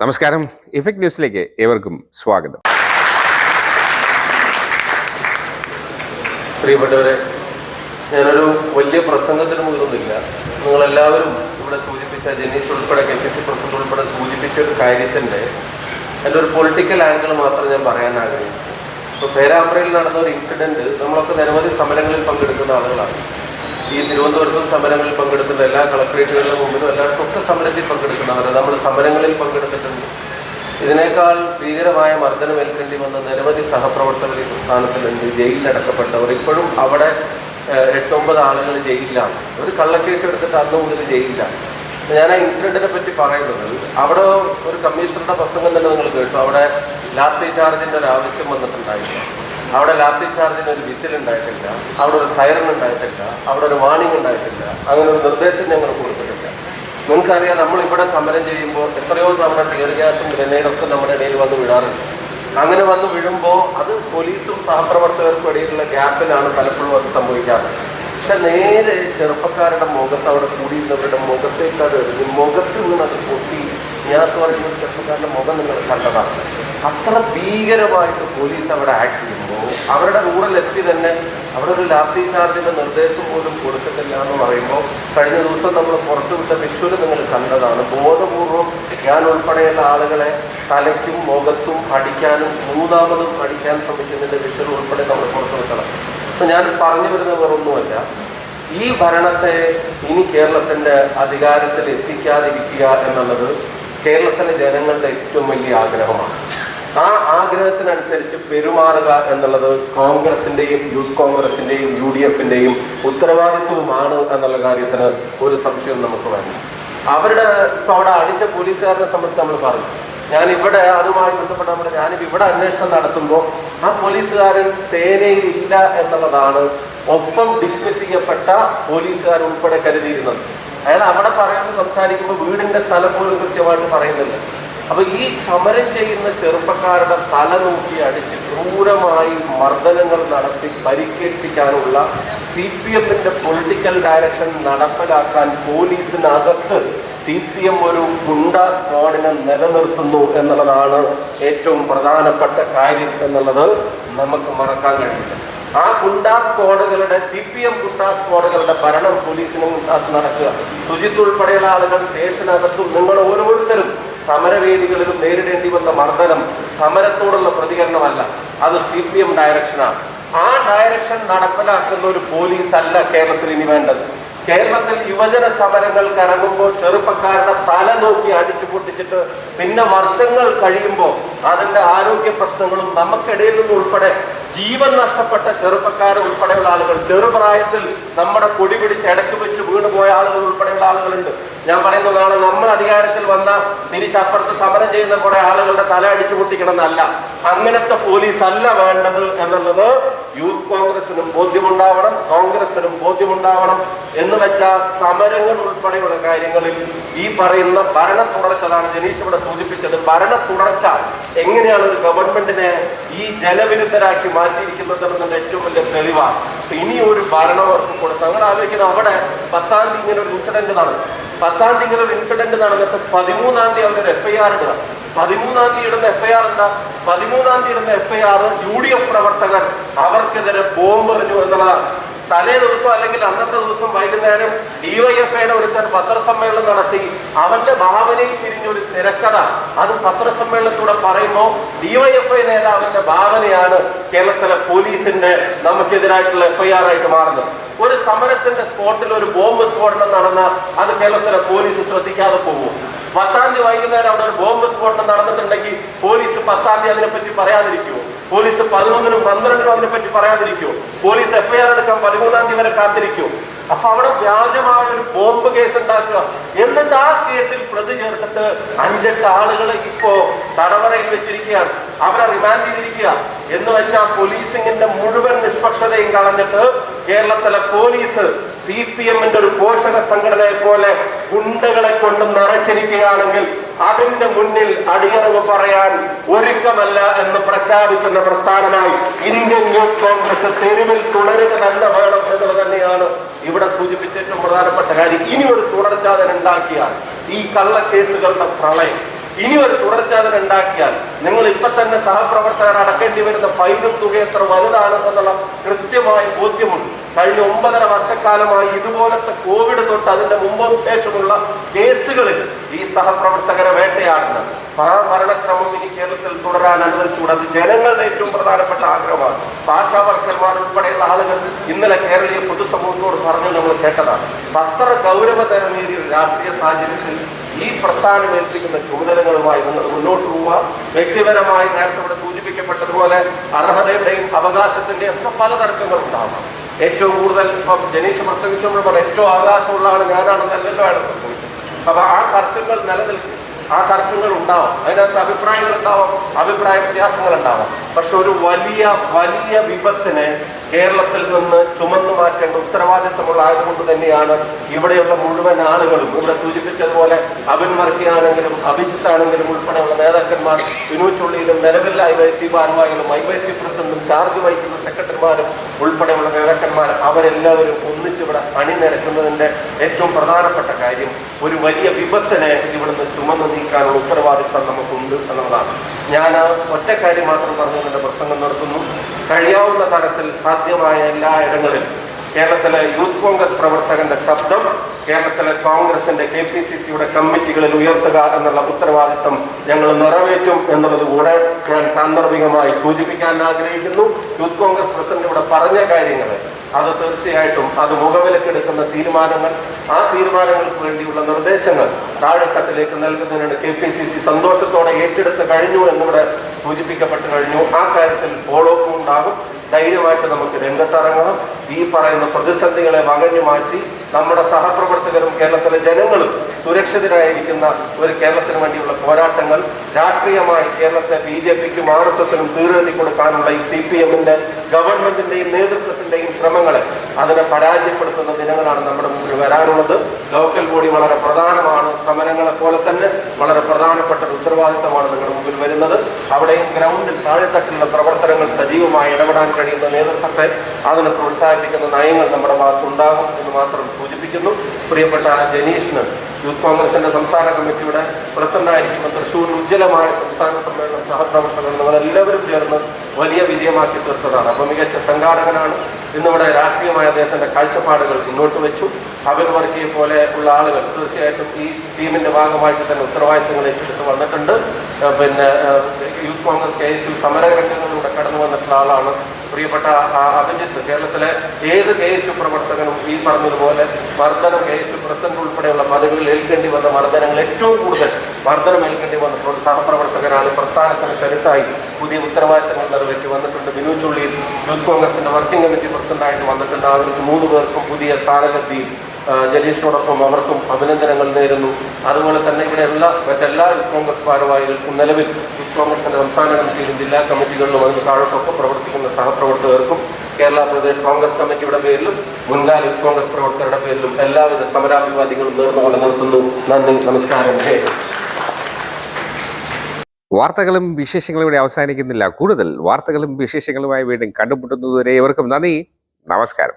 നമസ്കാരം. ഇഫക്ട് ന്യൂസിലേക്ക് ഏവർക്കും സ്വാഗതം. പ്രിയപ്പെട്ടവരെ ഞാനൊരു വലിയ പ്രസംഗത്തിന് മുതിർന്നില്ല. നിങ്ങളെല്ലാവരും ഇവിടെ സൂചിപ്പിച്ച ജനീഷ് ഉൾപ്പെടെ കെ പി സി പ്രസിഡന്റ് ഉൾപ്പെടെ സൂചിപ്പിച്ച ഒരു കാര്യത്തിന്റെ എന്റെ ഒരു പൊളിറ്റിക്കൽ ആംഗിൾ മാത്രം ഞാൻ പറയാൻ ആഗ്രഹിച്ചു ഇപ്പോൾ പേരാമ്പ്രയിൽ നടന്ന ഒരു ഇൻസിഡന്റ് നമ്മളൊക്കെ നിരവധി സമരങ്ങളിൽ പങ്കെടുക്കുന്ന ആളുകളാണ്. ഈ തിരുവനന്തപുരത്തും സമരങ്ങളിൽ പങ്കെടുക്കുന്ന എല്ലാ കളക്ട്രേറ്റുകളുടെ മുമ്പിലും എല്ലാവർക്കും ഒക്കെ സമരത്തിൽ പങ്കെടുക്കുന്നവർ നമ്മൾ സമരങ്ങളിൽ പങ്കെടുത്തിട്ടുണ്ട്. ഇതിനേക്കാൾ ഭീകരമായ മർദ്ദനം ഏൽക്കേണ്ടി വന്ന നിരവധി സഹപ്രവർത്തകർ ഈ പ്രസ്ഥാനത്തിലുണ്ട് ജയിലിലടക്കപ്പെട്ടവർ ഇപ്പോഴും അവിടെ എട്ടൊമ്പത് ആളുകൾ ജയിലിലാണ്. ഒരു കള്ളക്കേസ് എടുത്തിട്ട് അന്ന് മുതൽ ജയിലിലാണ്. ഞാൻ ആ ഇൻസിഡന്റിനെ പറ്റി പറയുന്നത്. അവിടെ ഒരു കമ്മീഷണറുടെ പ്രസംഗം തന്നെ നിങ്ങൾ കേട്ടു. അവിടെ ലാത്തി ചാർജിന്റെ ഒരു ആവശ്യം വന്നിട്ടുണ്ടായില്ല അവിടെ ലാത്തി ചാർജിന് ഒരു വിസിൽ ഉണ്ടായിട്ടില്ല. അവിടെ ഒരു സൈറൺ ഉണ്ടായിട്ടില്ല. അവിടെ ഒരു വാണിംഗ് ഉണ്ടായിട്ടില്ല. അങ്ങനെ ഒരു നിർദ്ദേശം ഞങ്ങൾ കൊടുത്തിട്ടില്ല. നിങ്ങൾക്കറിയാം നമ്മൾ ഇവിടെ സമരം ചെയ്യുമ്പോൾ എത്രയോ തവണ ടിയർ ഗ്യാസും ഗ്രനേഡൊക്കെ നമ്മുടെ ഇടയിൽ വന്ന് വിടാറുണ്ട്. അങ്ങനെ വന്ന് വീഴുമ്പോൾ അത് പോലീസും സഹപ്രവർത്തകർക്കും ഇടയിലുള്ള ഗ്യാപ്പിലാണ് പലപ്പോഴും അത് സംഭവിക്കാറ്. പക്ഷെ നേരെ ചെറുപ്പക്കാരുടെ മുഖത്ത് അവിടെ കൂടിയിരുന്നവരുടെ മുഖത്തേക്ക് അത് എറിഞ്ഞ് മുഖത്ത് നിന്ന് അത് പൊട്ടി പറയുന്ന ചെറുപ്പക്കാരുടെ മുഖം നിങ്ങൾ കണ്ടതാണ്. അത്ര ഭീകരമായിട്ട് പോലീസ് അവിടെ ആക്ട് ചെയ്യുമ്പോൾ അവരുടെ റൂറൽ എസ് പി തന്നെ അവിടെ ഒരു ലാത്തി ചാർജിന്റെ നിർദ്ദേശം പോലും കൊടുത്തിട്ടില്ല എന്ന് പറയുമ്പോൾ കഴിഞ്ഞ ദിവസം നമ്മൾ പുറത്തുവിട്ട വിഷ്വൽ നിങ്ങൾ കണ്ടതാണ്. ബോധപൂർവം ഞാൻ ഉൾപ്പെടെയുള്ള ആളുകളെ തലയ്ക്കും മുഖത്തും അടിക്കാനും മൂന്നാമതും അടിക്കാൻ ശ്രമിക്കുന്നതിന്റെ വിഷ്വൽ ഉൾപ്പെടെ നമ്മൾ പുറത്തുവിട്ടണം അപ്പൊ ഞാൻ പറഞ്ഞു വരുന്ന വേറൊന്നുമല്ല. ഈ ഭരണത്തെ ഇനി കേരളത്തിന്റെ അധികാരത്തിൽ എത്തിക്കാതിരിക്കുക എന്നുള്ളത് കേരളത്തിലെ ജനങ്ങളുടെ ഏറ്റവും വലിയ ആഗ്രഹമാണ്. ആ ആഗ്രഹത്തിനനുസരിച്ച് പെരുമാറുക എന്നുള്ളത് കോൺഗ്രസിന്റെയും യൂത്ത് കോൺഗ്രസിന്റെയും യു ഡി എഫിന്റെയും ഉത്തരവാദിത്വവുമാണ് എന്നുള്ള കാര്യത്തിന് ഒരു സംശയം നമുക്ക് വേണം അവരുടെ ഇപ്പൊ അവിടെ അടിച്ച പോലീസുകാരനെ സംബന്ധിച്ച് നമ്മൾ പറഞ്ഞു. ഞാൻ ഇവിടെ അതുമായി ബന്ധപ്പെട്ട നമ്മൾ ഞാനിപ്പോ ഇവിടെ അന്വേഷണം നടത്തുമ്പോൾ ആ പോലീസുകാരൻ സേനയിൽ ഇല്ല എന്നുള്ളതാണ് ഒപ്പം ഡിസ്മിസ് ചെയ്യപ്പെട്ട പോലീസുകാർ ഉൾപ്പെടെ കരുതിയിരുന്നത്. അയാൾ അവിടെ പറയുന്നത് സംസാരിക്കുമ്പോൾ വീടിന്റെ സ്ഥലം പോലും കൃത്യമായിട്ട് പറയുന്നില്ല. അപ്പൊ ഈ സമരം ചെയ്യുന്ന ചെറുപ്പക്കാരുടെ തല നോക്കി അടിച്ച് ക്രൂരമായി മർദ്ദനങ്ങൾ നടത്തി പരിക്കേൽപ്പിക്കാനുള്ള സി പി എമ്മിന്റെ പൊളിറ്റിക്കൽ ഡയറക്ഷൻ നടപ്പിലാക്കാൻ പോലീസിനകത്ത് സി പി എം ഒരു ഗുണ്ട സ്ക്വാഡിനെ നിലനിർത്തുന്നു എന്നുള്ളതാണ് ഏറ്റവും പ്രധാനപ്പെട്ട കാര്യം എന്നുള്ളത് നമുക്ക് മറക്കാൻ കഴിയില്ല. ആ ഗുണ്ടാ സ്ക്വാഡുകളുടെ സി പി എം ഗുണ്ടാ സ്ക്വാഡുകളുടെ ഭരണം പോലീസിനും നടക്കുക. ശുചിത്വ ഉൾപ്പെടെയുള്ള ആളുകൾ സ്റ്റേഷനകത്തും നിങ്ങൾ ഓരോരുത്തരും സമരവേദികളിലും നേരിടേണ്ടി വന്ന മർദ്ദനം സമരത്തോടുള്ള പ്രതികരണമല്ല. അത് സി പി എം ഡയറക്ഷനാണ്. ആ ഡയറക്ഷൻ നടപ്പിലാക്കുന്ന ഒരു പോലീസ് അല്ല കേരളത്തിൽ ഇനി വേണ്ടത്. കേരളത്തിൽ യുവജന സമരങ്ങൾ കറങ്ങുമ്പോൾ ചെറുപ്പക്കാരുടെ തല നോക്കി അടിച്ചു പൊട്ടിച്ചിട്ട് പിന്നെ വർഷങ്ങൾ കഴിയുമ്പോൾ അതിന്റെ ആരോഗ്യ പ്രശ്നങ്ങളും നമുക്കിടയിൽ നിന്ന് ഉൾപ്പെടെ ജീവൻ നഷ്ടപ്പെട്ട ചെറുപ്പക്കാർ ഉൾപ്പെടെയുള്ള ആളുകൾ. ചെറുപ്രായത്തിൽ നമ്മുടെ കൊടി പിടിച്ച് ഇടയ്ക്ക് വെച്ച് വീണ് പോയ ആളുകൾ ഉൾപ്പെടെയുള്ള ആളുകളുണ്ട്. ഞാൻ പറയുന്നതാണ് നമ്മൾ അധികാരത്തിൽ വന്ന തിരിച്ചപ്പുറത്ത് സമരം ചെയ്യുന്ന കുറെ ആളുകളുടെ തല അടിച്ചു പൊട്ടിക്കണമെന്നല്ല. അങ്ങനത്തെ പോലീസ് അല്ല വേണ്ടത് എന്നുള്ളത് യൂത്ത് കോൺഗ്രസിനും ബോധ്യമുണ്ടാവണം കോൺഗ്രസിനും ബോധ്യമുണ്ടാവണം എന്ന് വെച്ചാൽ സമരങ്ങൾ ഉൾപ്പെടെയുള്ള കാര്യങ്ങളിൽ ഈ പറയുന്ന ഭരണ തുടർച്ചതാണ് ജനീഷ് ഇവിടെ സൂചിപ്പിച്ചത്. ഭരണ തുടർച്ച എങ്ങനെയാണ് ഒരു ഗവൺമെന്റിനെ ഈ ജലവിരുദ്ധരാക്കി മാറ്റിയിരിക്കുന്നത് എന്നതിന്റെ ഏറ്റവും വലിയ തെളിവാണ്. ഇനി ഒരു ഭരണം അവർക്ക് കൊടുത്ത് അങ്ങനെ ആലോചിക്കുന്നത് അവിടെ പത്താം തീയതി ഇങ്ങനെ ഒരു ഇൻസിഡന്റ് നടന്നു. പത്താം തീയതി ഇങ്ങനെ ഒരു ഇൻസിഡന്റ് നടന്നിട്ട് പതിമൂന്നാം തീയതി അവരൊരു എഫ്ഐആർ ഇടുക. പതിമൂന്നാം തീയതി ഇടുന്ന എഫ്ഐആർ എന്താ? പതിമൂന്നാം തീയതി ഇടുന്ന എഫ്ഐആർ യു ഡി എഫ് പ്രവർത്തകർ അവർക്കെതിരെ ബോംബ് എറിഞ്ഞു എന്നുള്ളതാണ്. തലേ ദിവസം അല്ലെങ്കിൽ അന്നത്തെ ദിവസം വൈകുന്നേരം ഡിവൈഎഫ്ഐയുടെ ഒരുത്തൻ പത്രസമ്മേളനം നടത്തി. അവന്റെ ഭാവനയിൽ തിരിഞ്ഞൊരു തിരക്കഥ. അത് പത്രസമ്മേളനത്തിലൂടെ പറയുമ്പോൾ ഡിവൈഎഫ്ഐ നേതാവിന്റെ ഭാവനയാണ് കേരളത്തിലെ പോലീസിന്റെ നമുക്കെതിരായിട്ടുള്ള എഫ്ഐആർ ആയിട്ട് മാറുന്നത്. ഒരു സമരത്തിന്റെ സ്പോട്ടിൽ ഒരു ബോംബ് സ്ഫോടനം നടന്ന അത് കേരളത്തിലെ പോലീസ് ശ്രദ്ധിക്കാതെ പോകും. പത്താം തീയതി വൈകുന്നേരം അവിടെ ഒരു ബോംബ് സ്ഫോടനം നടന്നിട്ടുണ്ടെങ്കിൽ പോലീസ് പത്താം തീയതി അതിനെപ്പറ്റി പറയാതിരിക്കുമോ പോലീസ് പതിനൊന്നിനും പന്ത്രണ്ടിനും അതിനെപ്പറ്റി പറയാതിരിക്കുമോ പോലീസ് എഫ്ഐആർ എടുക്കാൻ പതിമൂന്നാം തീയതി വരെ കാത്തിരിക്കുമോ അപ്പൊ അവിടെ വ്യാജമായ ഒരു ബോംബ് കേസ് ഉണ്ടാക്കുക. എന്നിട്ട് ആ കേസിൽ പ്രതി ചേർത്തിട്ട് അഞ്ചെട്ട് ആളുകൾ ഇപ്പോ തടവറയിൽ വെച്ചിരിക്കുകയാണ്. അവരെ റിമാൻഡ് ചെയ്തിരിക്കുക. എന്ന് വെച്ചാൽ പോലീസിംഗിന്റെ മുഴുവൻ നിഷ്പക്ഷതയും കളഞ്ഞിട്ട് കേരളത്തിലെ പോലീസ് സി പി എമ്മിന്റെ ഒരു പോഷക സംഘടനയെ പോലെ ഗുണ്ടകളെ കൊണ്ട് നിറച്ചിരിക്കുകയാണെങ്കിൽ അതിന്റെ മുന്നിൽ അടിയറവ് പറയാൻ ഒരുക്കമല്ല എന്ന് പ്രഖ്യാപിക്കുന്ന പ്രസ്ഥാനമായി ഇന്ത്യൻ യൂത്ത് കോൺഗ്രസ് തെരുവിൽ തുടരുക തന്നെ വേണം എന്നുള്ളത് തന്നെയാണ് ഇവിടെ സൂചിപ്പിച്ച ഏറ്റവും പ്രധാനപ്പെട്ട കാര്യം. ഇനി ഒരു തുടർച്ച അതിനുണ്ടാക്കിയാൽ ഈ കള്ളക്കേസുകളുടെ പ്രളയം ഇനി ഒരു തുടർച്ച അതിനുണ്ടാക്കിയാൽ നിങ്ങൾ ഇപ്പൊ തന്നെ സഹപ്രവർത്തകർ അടക്കേണ്ടി വരുന്ന ഫൈനും തുക എത്ര വലുതാണ് എന്നുള്ള കൃത്യമായ ബോധ്യമുണ്ട്. കഴിഞ്ഞ ഒമ്പതര വർഷക്കാലമായി ഇതുപോലത്തെ കോവിഡ് തൊട്ട് അതിന്റെ മുമ്പും ശേഷമുള്ള കേസുകളിൽ ഈ സഹപ്രവർത്തകരെ വേട്ടയാടുന്നത്. ആ ഭരണക്രമം ഇനി കേരളത്തിൽ തുടരാൻ അനുവദിച്ചുകൂടെ. അത് ജനങ്ങളുടെ ഏറ്റവും പ്രധാനപ്പെട്ട ആഗ്രഹമാണ്. ഭാഷാവർക്കന്മാർ ഉൾപ്പെടെയുള്ള ആളുകൾ ഇന്നലെ കേരളീയ പൊതുസമൂഹത്തോട് പറഞ്ഞു നമ്മൾ കേട്ടതാണ്. അത്ര ഗൗരവതരമേറിയ രാഷ്ട്രീയ സാഹചര്യത്തിൽ ഈ പ്രസ്ഥാനം ഏൽപ്പിക്കുന്ന ചുമതലകളുമായി മുന്നോട്ട് പോവുക. വ്യക്തിപരമായി നേരത്തെ ഇവിടെ സൂചിപ്പിക്കപ്പെട്ടതുപോലെ അർഹതയുടെയും അവകാശത്തിന്റെയും ഒക്കെ പല തർക്കങ്ങൾ ഉണ്ടാവാം ഏറ്റവും കൂടുതൽ ഇപ്പം ജനീഷ് പ്രസംഗിച്ചപ്പോൾ പറഞ്ഞു ഏറ്റവും ആകാശമുള്ള ആൾ ഞാനാണെന്നല്ലല്ലോ അയാൾ പ്രസംഗിച്ചത്? അപ്പൊ ആ തർക്കങ്ങൾ നിലനിൽക്കും. ആ തർക്കങ്ങൾ ഉണ്ടാവും. അതിനകത്ത് അഭിപ്രായങ്ങൾ ഉണ്ടാവാം അഭിപ്രായ വ്യത്യാസങ്ങൾ ഉണ്ടാവാം. പക്ഷെ ഒരു വലിയ വലിയ വിപത്തിനെ കേരളത്തിൽ നിന്ന് ചുമന്നു മാറ്റേണ്ട ഉത്തരവാദിത്തമുള്ള ആയതുകൊണ്ട് തന്നെയാണ് ഇവിടെയുള്ള മുഴുവൻ ആളുകളും ഇവിടെ സൂചിപ്പിച്ചതുപോലെ അബിൻ മർക്കിയാണെങ്കിലും അഭിജിത്ത് ആണെങ്കിലും ഉൾപ്പെടെയുള്ള നേതാക്കന്മാർ വിനോദ് ചുള്ളിയിലും നിലവിലെ ഐ വൈ സി ഭാരവാഹികളും ഐ വൈ സി പ്രസിഡന്റും ചാർജ് വഹിക്കുന്ന സെക്രട്ടറിമാരും ഉൾപ്പെടെയുള്ള നേതാക്കന്മാർ അവരെല്ലാവരും ഒന്നിച്ചിവിടെ അണിനിരക്കുന്നതിന്റെ ഏറ്റവും പ്രധാനപ്പെട്ട കാര്യം ഒരു വലിയ വിപത്തിനെ ഇവിടുന്ന് ചുമന്നു നീക്കാനുള്ള ഉത്തരവാദിത്തം നമുക്കുണ്ട് എന്നുള്ളതാണ്. ഞാൻ ഒറ്റ കാര്യം മാത്രം പറഞ്ഞു എന്റെ പ്രസംഗം നടത്തുന്നു. കഴിയാവുന്ന തരത്തിൽ സാധ്യമായ എല്ലാ ഇടങ്ങളിലും കേരളത്തിലെ യൂത്ത് കോൺഗ്രസ് പ്രവർത്തകന്റെ ശബ്ദം കേരളത്തിലെ കോൺഗ്രസിന്റെ കെ പി സി സിയുടെ കമ്മിറ്റികളിൽ ഉയർത്തുക എന്നുള്ള ഉത്തരവാദിത്തം ഞങ്ങൾ നിറവേറ്റും എന്നുള്ളത് കൂടെ ഞാൻ സാന്ദർഭികമായി സൂചിപ്പിക്കാൻ ആഗ്രഹിക്കുന്നു. യൂത്ത് കോൺഗ്രസ് പ്രസിഡന്റ് ഇവിടെ പറഞ്ഞ കാര്യങ്ങൾ അത് തീർച്ചയായിട്ടും അത് മുഖവിലക്കെടുക്കുന്ന തീരുമാനങ്ങൾ ആ തീരുമാനങ്ങൾക്ക് വേണ്ടിയുള്ള നിർദ്ദേശങ്ങൾ താഴെത്തട്ടിലേക്ക് നൽകുന്നതിനാണ് കെ പി സി സി സന്തോഷത്തോടെ ഏറ്റെടുത്ത് കഴിഞ്ഞു എന്നിവിടെ സൂചിപ്പിക്കപ്പെട്ട് കഴിഞ്ഞു. ആ കാര്യത്തിൽ ഫോളോ അപ്പ് ഉണ്ടാകും. ധൈര്യമായിട്ട് നമുക്ക് രംഗത്തിറങ്ങണം. ഈ പറയുന്ന പ്രതിസന്ധികളെ വകഞ്ഞു മാറ്റി നമ്മുടെ സഹപ്രവർത്തകരും കേരളത്തിലെ ജനങ്ങളും സുരക്ഷിതരായിരിക്കുന്ന ഒരു കേരളത്തിന് വേണ്ടിയുള്ള പോരാട്ടങ്ങൾ രാഷ്ട്രീയമായി കേരളത്തെ ബി ജെ പിക്കും ആർ എസ് എസിനും തീരെഴുതി കൊടുക്കാനുള്ള ഈ സി പി എമ്മിന്റെ ഗവൺമെന്റിന്റെയും നേതൃത്വത്തിന്റെയും ശ്രമങ്ങളെ അതിനെ പരാജയപ്പെടുത്തുന്ന ദിനങ്ങളാണ് നമ്മുടെ മുമ്പിൽ വരാനുള്ളത്. ലോക്കൽ ബോഡി വളരെ പ്രധാനമാണ്. സമരങ്ങളെ പോലെ തന്നെ വളരെ പ്രധാനപ്പെട്ട ഒരു ഉത്തരവാദിത്തമാണ് നിങ്ങളുടെ മുമ്പിൽ വരുന്നത്. അവിടെയും ഗ്രൗണ്ടിൽ താഴെത്തട്ടിലുള്ള പ്രവർത്തനങ്ങൾ സജീവമായി ഇടപെടാൻ കഴിയുന്ന നേതൃത്വത്തെ അതിനെ പ്രോത്സാഹിപ്പിക്കുന്ന നയങ്ങൾ നമ്മുടെ ഭാഗത്തുണ്ടാകും എന്ന് മാത്രം സൂചിപ്പിക്കുന്നു. പ്രിയപ്പെട്ട ജനീഷിന് യൂത്ത് കോൺഗ്രസിന്റെ സംസ്ഥാന കമ്മിറ്റിയുടെ പ്രസിഡന്റായിരിക്കുമ്പോൾ തൃശ്ശൂരിൽ ഉജ്ജ്വലമായ സംസ്ഥാന സമ്മേളന സഹപ്രവർത്തകർ നമ്മളെല്ലാവരും ചേർന്ന് വലിയ വിജയമാക്കി തീർത്തതാണ്. അപ്പൊ മികച്ച സംഘാടകനാണ് ഇന്നിവിടെ രാഷ്ട്രീയമായ അദ്ദേഹത്തിന്റെ കാഴ്ചപ്പാടുകൾ മുന്നോട്ട് വെച്ചു. അബിൻ വർക്കിയെ പോലെ ഉള്ള ആളുകൾ തീർച്ചയായിട്ടും ഈ ടീമിന്റെ ഭാഗമായിട്ട് തന്നെ ഉത്തരവാദിത്തങ്ങൾ ഏറ്റെടുത്ത് വന്നിട്ടുണ്ട്. പിന്നെ youth Congress K S U സമരരംഗങ്ങളിലൂടെ കടന്നു വന്നിട്ടുള്ള ആളാണ് പ്രിയപ്പെട്ട അഭിജിത്ത് കേരളത്തിലെ ഏത് കെ എസ് യു പ്രവർത്തകനും ഈ പറഞ്ഞതുപോലെ മർദ്ദനം കെ എസ് യു പ്രസിഡന്റ് ഉൾപ്പെടെയുള്ള പദവികളിൽ ഏൽക്കേണ്ടി വന്ന മർദ്ദനങ്ങൾ ഏറ്റവും കൂടുതൽ മർദ്ദനം ഏൽക്കേണ്ടി വന്നപ്പോൾ സഹപ്രവർത്തകരാണ്. പ്രസ്ഥാനത്തിന് കരുത്തായി പുതിയ ഉത്തരവാദിത്തങ്ങൾ നിറവേറ്റി വന്നിട്ടുണ്ട്. ബിനു ചുള്ളിയിൽ യൂത്ത് കോൺഗ്രസിന്റെ വർക്കിംഗ് കമ്മിറ്റി പ്രസിഡന്റായിട്ട് വന്നിട്ടുണ്ട്. അവർക്ക് മൂന്ന് പേർക്കും പുതിയ ആ, ജലീഷിനോടൊപ്പം അവർക്കും അഭിനന്ദനങ്ങൾ നേരുന്നു. അതുപോലെ തന്നെ ഇവിടെയുള്ള മറ്റെല്ലാ യൂത്ത് കോൺഗ്രസ് ഭാരവാഹികൾക്കും നിലവിൽ യൂത്ത് കോൺഗ്രസിന്റെ സംസ്ഥാന കമ്മിറ്റിയിലും ജില്ലാ കമ്മിറ്റികളിലും അതിന് താഴോട്ടൊക്കെ പ്രവർത്തിക്കുന്ന സഹപ്രവർത്തകർക്കും കേരള പ്രദേശ് കോൺഗ്രസ് കമ്മിറ്റിയുടെ പേരിലും മുൻകാല കോൺഗ്രസ് പ്രവർത്തകരുടെ പേരിലും എല്ലാവിധ സമരാഭിവാദികളും നേർന്നുകൊണ്ട് നിർത്തുന്നു. നന്ദി നമസ്കാരം. വാർത്തകളും വിശേഷങ്ങളും ഇവിടെ അവസാനിക്കുന്നില്ല. കൂടുതൽ വാർത്തകളും വിശേഷങ്ങളുമായി വീണ്ടും കണ്ടുമുട്ടുന്നതുവരെ ഇവർക്കും നന്ദി നമസ്കാരം.